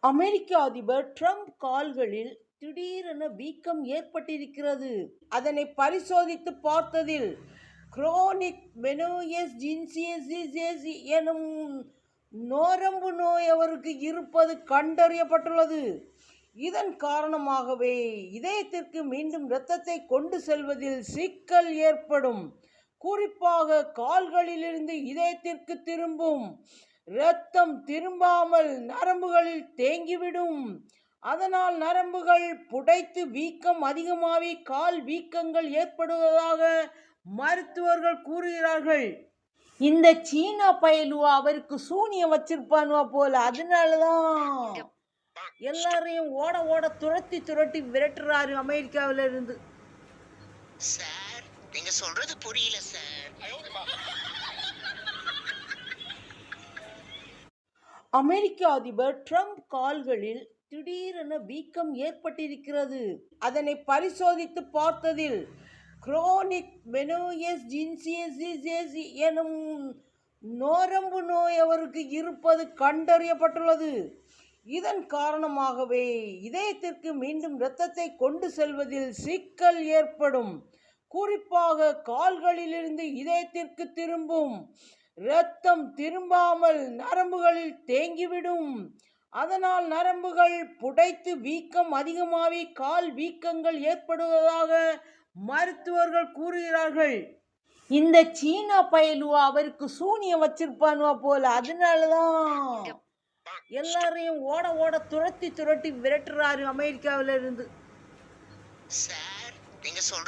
அமெரிக்க அதிபர் ட்ரம்ப் கால்களில் திடீரென வீக்கம் ஏற்பட்டிருக்கிறது. அதனை பரிசோதித்து பார்த்ததில் குரோனிக் வெனோயஸ் ஜின்சியசிஸ் எனும் நோரம்பு நோய் அவருக்கு இருப்பது கண்டறியப்பட்டுள்ளது. இதன் காரணமாகவே இதயத்திற்கு மீண்டும் இரத்தத்தை கொண்டு செல்வதில் சிக்கல் ஏற்படும். குறிப்பாக கால்களிலிருந்து இதயத்திற்கு திரும்பும் இரத்தம் திரும்பாமல் நரம்புகளில் தேங்கிவிடும். அதனால் நரம்புகள் புடைத்து வீக்கம் அதிகமாகி கால் வீக்கங்கள் ஏற்படுவதாக மருத்துவர்கள் கூறுகிறார்கள். இந்த சீனா பயலுவா அவருக்கு சூனியம் வச்சிருப்பானுவா போல. அதனாலதான் எல்லாரையும் ஓட ஓட துரத்தி துரட்டி விரட்டுறாரு அமெரிக்காவில இருந்து சார் நீங்க சொல்றது புரியல சார். அமெரிக்க அதிபர் ட்ரம்ப் கால்களில் திடீரென வீக்கம் ஏற்பட்டிருக்கிறது. அதனை பரிசோதித்து பார்த்ததில் குரோனிக் வெனோயஸ் ஜின்சியசிஸ் எனும் நோரம்பு நோய் அவருக்கு இருப்பது கண்டறியப்பட்டுள்ளது. இதன் காரணமாகவே இதயத்திற்கு மீண்டும் இரத்தத்தை கொண்டு செல்வதில் சிக்கல் ஏற்படும். குறிப்பாக கால்களிலிருந்து இதயத்திற்கு திரும்பும். இரத்தம் திரும்பாமல் நரம்புகளில் தேங்கிவிடும். அதனால் நரம்புகள் புடைத்து வீக்கம் அதிகமாகி கால் வீக்கங்கள் ஏற்படுவதாக மருத்துவர்கள் கூறுகிறார்கள். இந்த சீனா பயலுவா அவருக்கு சூனியம் வச்சிருப்பானுவா போல. அதனாலதான் எல்லாரையும் ஓட ஓட துரத்தி துரட்டி விரட்டுறாரு அமெரிக்காவில இருந்து சார்